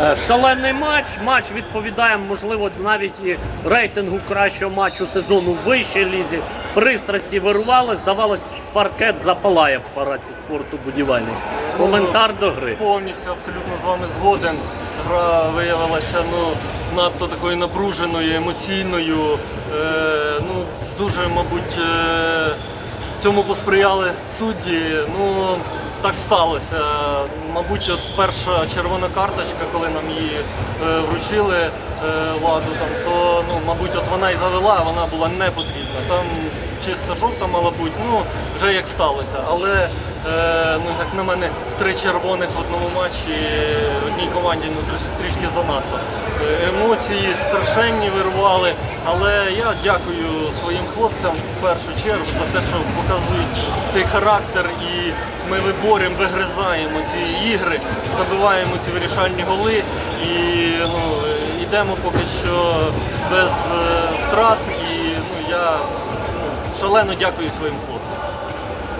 Е, Шалений матч. Матч відповідає, можливо, навіть і рейтингу кращого матчу сезону в вищій лізі. Пристрасті вирували, здавалось, паркет запалає в параці спорту будівельник. Коментар до гри. Повністю абсолютно з вами згоден. Гра виявилася ну, надто такою напруженою, емоційною. Е, ну, дуже, мабуть, е, цьому посприяли судді. Ну, так сталося. Мабуть, от перша червона карточка, коли нам її е, вручили е, ладу, там, то ну, мабуть, от вона і завела, вона була не потрібна. Там чиста жовта мала бути, ну вже як сталося. Але е, ну, як на мене, три червоних в одному матчі в одній команді ну, трішки, занадто. Е, Емоції страшенні вирвали, але я дякую своїм хлопцям в першу чергу за те, що показують цей характер і ми виборемо, вигризаємо ці ігри, забиваємо ці вирішальні голи і ну, йдемо поки що без е, втрат. І ну, я ну, шалено дякую своїм хлопцям.